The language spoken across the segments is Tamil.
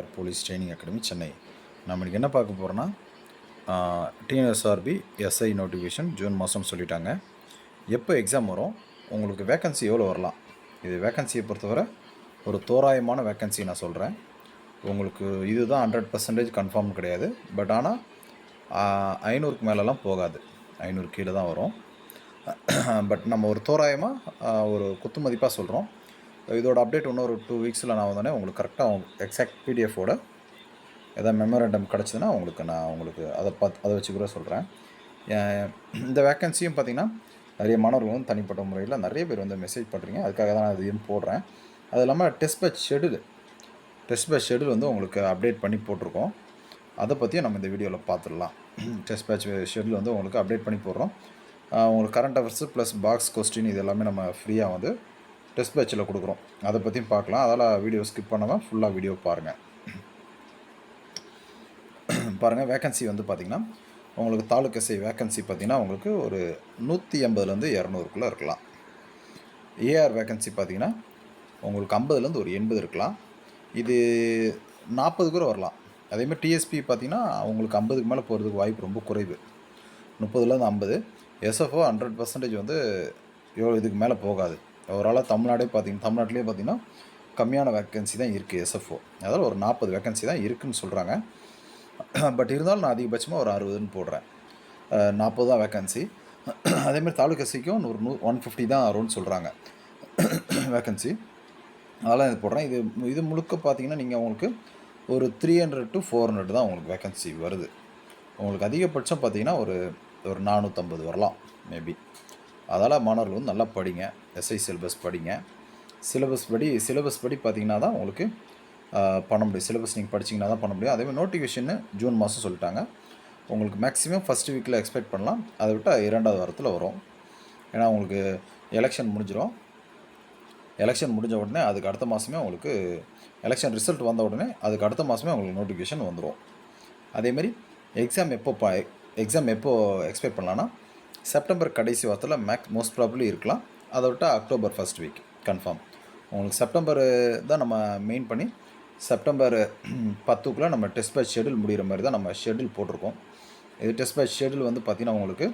R police training academy Chennai. நம்ம இன்றைக்கி என்ன பார்க்க போகிறோன்னா டிஎன்எஸ்ஆர்பி எஸ்ஐ நோட்டிஃபிகேஷன் ஜூன் மாதம் சொல்லிட்டாங்க. எப்போ எக்ஸாம் வரும்? உங்களுக்கு வேக்கன்சி எவ்வளோ வரலாம்? இது வேக்கன்சியை பொறுத்தவரை ஒரு தோராயமான வேக்கன்சி நான் சொல்கிறேன் உங்களுக்கு இதுதான் ஹண்ட்ரட் பர்சன்டேஜ் கன்ஃபார்ம் கிடையாது. பட் ஆனால் ஐநூறுக்கு மேலெலாம் போகாது. ஐநூறு கீழே தான் வரும். பட் நம்ம ஒரு தோராயமாக ஒரு குத்து மதிப்பாக சொல்கிறோம் இதோட அப்டேட் இன்னொரு டூ வீக்ஸில் நான் வந்தோடனே உங்களுக்கு கரெக்டாக எக்ஸாக்ட் பிடிஎஃபோட எதாவது மெமரண்டம் கிடச்சிதுன்னா உங்களுக்கு நான் உங்களுக்கு அதை பார்த்து அதை வச்சு கூட சொல்கிறேன் இந்த வேக்கன்சியும் பார்த்திங்கன்னா நிறைய மாணவர்களும் தனிப்பட்ட முறையில் நிறைய பேர் வந்து மெசேஜ் பண்ணுறீங்க அதுக்காக தான் நான் இதையும் போடுறேன். அது இல்லாமல் test batch schedule test batch schedule வந்து உங்களுக்கு அப்டேட் பண்ணி போட்டிருக்கோம். அதை பற்றியும் நம்ம இந்த வீடியோவில் பார்த்துடலாம். டெஸ்ட் பேட்ச் ஷெடியூல் வந்து உங்களுக்கு அப்டேட் பண்ணி போடுறோம். உங்களுக்கு current affairs plus box question இது எல்லாமே நம்ம ஃப்ரீயாக வந்து டெஸ்ட் பேட்சில் கொடுக்குறோம். அதை பற்றியும் பார்க்கலாம். அதால் வீடியோ ஸ்கிப் பண்ணாமல் ஃபுல்லாக வீடியோ பாருங்கள் பாருங்கள் வேக்கன்சி வந்து பார்த்திங்கன்னா உங்களுக்கு தாலுக் எஸ்ஐ வேக்கன்சி பார்த்திங்கன்னா உங்களுக்கு ஒரு நூற்றி எண்பதுலேருந்து இரநூறுக்குள்ளே இருக்கலாம். ஏஆர் வேக்கன்சி பார்த்திங்கன்னா உங்களுக்கு ஐம்பதுலேருந்து ஒரு எண்பது இருக்கலாம். இது நாற்பது கூட வரலாம். அதேமாதிரி டிஎஸ்பி பார்த்திங்கன்னா உங்களுக்கு ஐம்பதுக்கு மேலே போகிறதுக்கு வாய்ப்பு ரொம்ப குறைவு. முப்பதுலேருந்து ஐம்பது. எஸ்எஃப்ஓ ஹண்ட்ரட் பர்சன்டேஜ் வந்து எவ்வளோ இதுக்கு மேலே போகாது. ஓவராலாக தமிழ்நாடே பார்த்திங்கன்னா தமிழ்நாட்டிலே பார்த்திங்கன்னா கம்மியான வேக்கன்சி தான் இருக்குது எஸ்எஃப்ஓ அதாவது ஒரு நாற்பது வேக்கன்சி தான் இருக்குதுன்னு சொல்கிறாங்க பட் இருந்தாலும் நான் அதிகபட்சமாக ஒரு அறுபதுன்னு போடுறேன். நாற்பது தான் வேக்கன்சி அதேமாதிரி தாலுக் எஸ்சிக்கும் ஒரு நூ ஒன் ஃபிஃப்டி தான் வரும்னு சொல்கிறாங்க வேக்கன்சி அதெல்லாம் இது போடுறேன். இது இது முழுக்க பார்த்தீங்கன்னா நீங்கள் உங்களுக்கு ஒரு three hundred to four hundred தான் உங்களுக்கு வேக்கன்சி வருது. உங்களுக்கு அதிகபட்சம் பார்த்தீங்கன்னா ஒரு ஒரு நானூற்றம்பது வரலாம் மேபி அதால் மாணவர்கள் வந்து நல்லா படிங்க. எஸ்ஐ சிலபஸ் படிங்க. சிலபஸ் படி சிலபஸ் படி பார்த்திங்கன்னா தான் உங்களுக்கு பண்ண முடியும். சிலபஸ் நீங்கள் படிச்சிங்கன்னா தான் பண்ண முடியும். அதேமாதிரி நோட்டிஃபிகேஷன்னு ஜூன் மாதம் சொல்லிட்டாங்க. உங்களுக்கு மேக்ஸிமம் ஃபஸ்ட் வீக்கில் எக்ஸ்பெக்ட் பண்ணலாம். அதை விட்டால் இரண்டாவது வாரத்தில் வரும். ஏன்னா உங்களுக்கு எலெக்ஷன் முடிஞ்சிடும் எலெக்ஷன் முடிஞ்ச உடனே அதுக்கு அடுத்த மாதமே உங்களுக்கு எலெக்ஷன் ரிசல்ட் வந்த உடனே அதுக்கு அடுத்த மாதமே உங்களுக்கு நோட்டிஃபிகேஷன் வந்துடும் அதேமாதிரி எக்ஸாம் எப்போ பா எக்ஸாம் எப்போது எக்ஸ்பெக்ட் பண்ணலான்னா செப்டம்பர் கடைசி வாரத்தில் மேக்ஸ் மோஸ்ட் ப்ராப்ளி இருக்கலாம். அதை விட்டால் அக்டோபர் ஃபஸ்ட் வீக் கன்ஃபார்ம் உங்களுக்கு செப்டம்பர் தான் நம்ம மெயின் பண்ணி செப்டம்பர் பத்துக்குள்ளே நம்ம டெஸ்ட் பேட்ச் ஷெடியூல் முடிகிற மாதிரி தான் நம்ம ஷெடியூல் போட்டிருக்கோம். இது டெஸ்ட் பேட்ச் ஷெடியூல் வந்து பார்த்திங்கன்னா உங்களுக்கு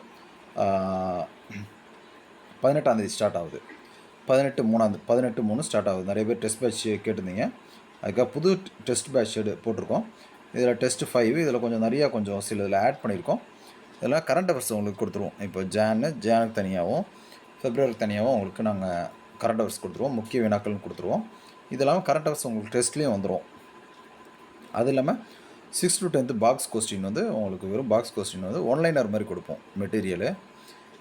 பதினெட்டாந்தேதி ஸ்டார்ட் ஆகுது. பதினெட்டு மூணாந்து பதினெட்டு மூணு ஸ்டார்ட் ஆகுது. நிறைய பேர் டெஸ்ட் பேட்ச் கேட்டிருந்தீங்க. அதுக்காக புது டெஸ்ட் பேட்ச் ஷெடு போட்டிருக்கோம். இதில் டெஸ்ட் ஃபைவ் இதில் கொஞ்சம் நிறையா கொஞ்சம் சில இதில் ஆட் பண்ணியிருக்கோம். இதெல்லாம் கரண்ட் அஃபேர்ஸ் உங்களுக்கு கொடுத்துருவோம். இப்போ ஜானு ஜானுக்கு தனியாகவும் ஃபெப்ரவரிக்கு தனியாகவும் உங்களுக்கு நாங்கள் கரண்ட் அஃபேர்ஸ் கொடுத்துருவோம். முக்கிய வினாக்கள்னு கொடுத்துருவோம். இது இல்லாமல் கரண்ட் அஃபேர்ஸ் உங்களுக்கு டெஸ்ட்லேயும் வந்துடும் அது இல்லாமல் six to tenth box question வந்து உங்களுக்கு வெறும் பாக்ஸ் கொஸ்டின் வந்து ஒன்லைனர் மாதிரி கொடுப்போம் மெட்டீரியலு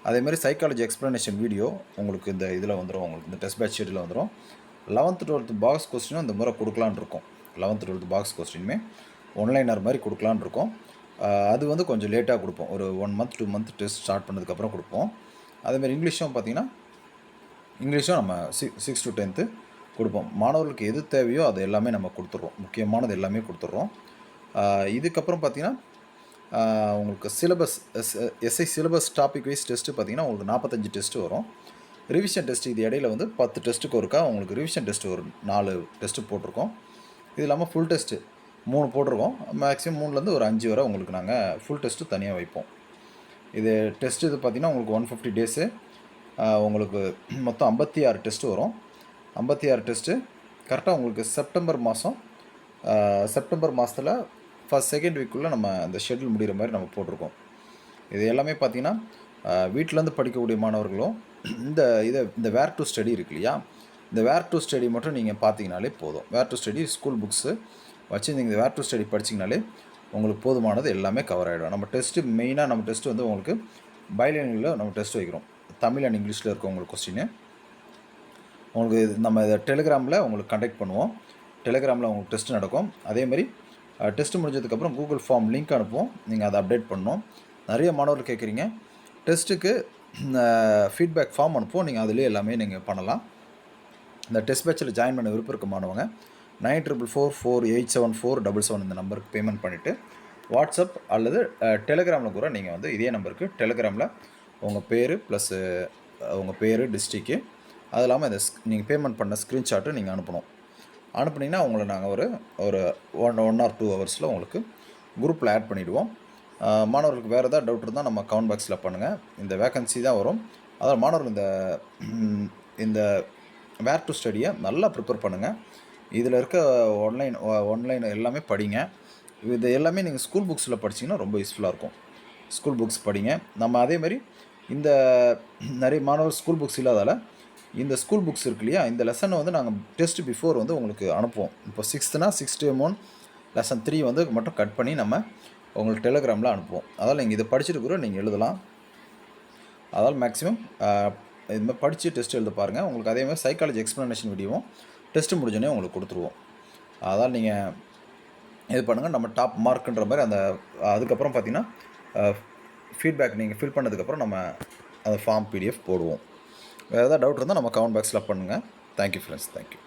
அதேமாதிரி சைக்காலஜி எக்ஸ்ப்ளனேஷன் வீடியோ உங்களுக்கு இந்த இதில் வந்துடும் உங்களுக்கு இந்த டெஸ்ட் பேட்ச் ஷீட்டில் வந்துடும் லெவன்த்து டுவெல்த்து பாக்ஸ் கொஸ்டினும் இந்த முறை கொடுக்கலான் இருக்கும். லெவன்த்து டுவெல்த்து பாக்ஸ் கொஸ்டினுமே ஒன்லைனர் மாதிரி கொடுக்கலான் இருக்கோம். அது வந்து கொஞ்சம் லேட்டாக கொடுப்போம். ஒரு one month two month test start பண்ணதுக்கப்புறம் கொடுப்போம். அதேமாதிரி இங்கிலீஷும் பார்த்திங்கன்னா இங்கிலீஷும் நம்ம சிக்ஸ் சிக்ஸ் டு டென்த்து கொடுப்போம். மாணவர்களுக்கு எது தேவையோ அது எல்லாமே நம்ம கொடுத்துட்றோம். முக்கியமானது எல்லாமே கொடுத்துட்றோம். இதுக்கப்புறம் பார்த்திங்கன்னா உங்களுக்கு syllabus S SI syllabus topic wise test பார்த்திங்கன்னா உங்களுக்கு நாற்பத்தஞ்சு டெஸ்ட்டு வரும். ரிவிஷன் டெஸ்ட் இது இடையில வந்து பத்து டெஸ்ட்டுக்கு ஒருக்கா உங்களுக்கு ரிவிஷன் டெஸ்ட்டு ஒரு நாலு டெஸ்ட்டு போட்டிருக்கோம். இது இல்லாமல் ஃபுல் டெஸ்ட்டு மூணு போட்டிருக்கோம். மேக்ஸிமம் மூணுலேருந்து ஒரு அஞ்சு வரை உங்களுக்கு நாங்கள் ஃபுல் டெஸ்ட்டு தனியாக வைப்போம். இது டெஸ்ட் இது பார்த்திங்கன்னா உங்களுக்கு ஒன் ஃபிஃப்டி டேஸு உங்களுக்கு மொத்தம் ஐம்பத்தி ஆறு டெஸ்ட்டு வரும். ஐம்பத்தி ஆறு டெஸ்ட்டு கரெக்டாக உங்களுக்கு செப்டம்பர் மாதம் செப்டம்பர் மாதத்தில் ஃபஸ்ட் செகண்ட் வீக்குள்ளே நம்ம அந்த ஷெட்யூல் முடிகிற மாதிரி நம்ம போட்டிருக்கோம். இது எல்லாமே பார்த்திங்கன்னா வீட்டிலேருந்து படிக்கக்கூடிய மாணவர்களும் இந்த இதை இந்த வேர் டு ஸ்டடி இருக்கு இல்லையா? இந்த வேர் டு ஸ்டடி மட்டும் நீங்கள் பார்த்தீங்கனாலே போதும். Where to study school books வச்சு நீங்கள் இந்த வேர் டு ஸ்டடி படிச்சிங்கனாலே உங்களுக்கு போதுமானது எல்லாமே கவர் ஆகிடும் நம்ம டெஸ்ட்டு மெயினாக நம்ம டெஸ்ட்டு வந்து உங்களுக்கு பைலினியில் நம்ம டெஸ்ட் வைக்கிறோம். தமிழ் அண்ட் இங்கிலீஷில் இருக்க உங்களுக்கு கொஸ்டின் உங்களுக்கு இது நம்ம இதை டெலிகிராமில் உங்களுக்கு கண்டக்ட் பண்ணுவோம். டெலிகிராமில் உங்களுக்கு டெஸ்ட் நடக்கும். அதேமாதிரி டெஸ்ட் முடிஞ்சதுக்கப்புறம் கூகுள் ஃபார்ம் லிங்க் அனுப்புவோம். நீங்கள் அதை அப்டேட் பண்ணணும். நிறைய மாணவர்கள் கேட்குறீங்க டெஸ்ட்டுக்கு ஃபீட்பேக் ஃபார்ம் அனுப்புவோம். நீங்கள் அதிலே எல்லாமே நீங்கள் பண்ணலாம். இந்த டெஸ்ட் பேட்சில் ஜாயின் பண்ண விருப்பம் இருக்க மாணவங்க nine triple four four eight seven four double seven இந்த நம்பருக்கு பேமெண்ட் பண்ணிவிட்டு வாட்ஸ்அப் அல்லது டெலிகிராமில் கூட நீங்கள் வந்து இதே நம்பருக்கு டெலிகிராமில் உங்கள் பேர் ப்ளஸ்ஸு உங்கள் பேர் டிஸ்ட்ரிக்கு அது இல்லாமல் இந்த நீங்கள் பேமெண்ட் பண்ண ஸ்க்ரீன்ஷாட்டு நீங்கள் அனுப்பணும். அனுப்புனீங்கன்னா உங்களை நாங்கள் ஒரு ஒரு ஒன் ஒன் ஆர் டூ ஹவர்ஸில் உங்களுக்கு குரூப்பில் ஆட் பண்ணிவிடுவோம் மாணவர்களுக்கு வேறு ஏதாவது டவுட் இருந்தால் நம்ம கமெண்ட் பாக்ஸில் பண்ணுங்கள் இந்த வேகன்சி தான் வரும். அதாவது மாணவர்கள் இந்த இந்த வேர் டு ஸ்டடியை நல்லா ப்ரிப்பேர் பண்ணுங்கள் இதில் இருக்க ஆன்லைன் ஆன்லைன் எல்லாமே படிங்க. இது எல்லாமே நீங்கள் ஸ்கூல் புக்ஸில் படிச்சீங்கன்னா ரொம்ப யூஸ்ஃபுல்லாக இருக்கும். ஸ்கூல் புக்ஸ் படிங்க. நம்ம அதே மாதிரி இந்த நிறைய மாணவர் ஸ்கூல் புக்ஸ் இல்லாதால் இந்த ஸ்கூல் புக்ஸ் இருக்கு இல்லையா இந்த லெசனை வந்து நாங்கள் டெஸ்ட் பிஃபோர் வந்து உங்களுக்கு அனுப்புவோம். இப்போ சிக்ஸ்த்துனா சிக்ஸ் டு லெசன் த்ரீ வந்து மட்டும் கட் பண்ணி நம்ம உங்களுக்கு டெலிகிராமில் அனுப்புவோம். அதால் நீங்கள் இதை படிச்சுட்டு கூட நீங்கள் எழுதலாம். அதால் மேக்ஸிமம் இது மாதிரி படித்து டெஸ்ட் எழுத பாருங்கள் உங்களுக்கு அதே மாதிரி சைக்காலஜி எக்ஸ்ப்ளனேஷன் வீடியோவும் டெஸ்ட்டு முடிஞ்சோடனே உங்களுக்கு கொடுத்துருவோம். அதால் நீங்கள் இது பண்ணுங்கள் நம்ம டாப் மார்க்குன்ற மாதிரி அந்த அதுக்கப்புறம் பார்த்தீங்கன்னா ஃபீட்பேக் நீங்கள் ஃபில் பண்ணதுக்கப்புறம் நம்ம அந்த ஃபார்ம் பிடிஎஃப் போடுவோம். வேறு ஏதாவது டவுட் இருந்தால் நம்ம கமெண்ட் பாக்ஸில் பண்ணுங்கள் தேங்க்யூ ஃப்ரெண்ட்ஸ் தேங்க்யூ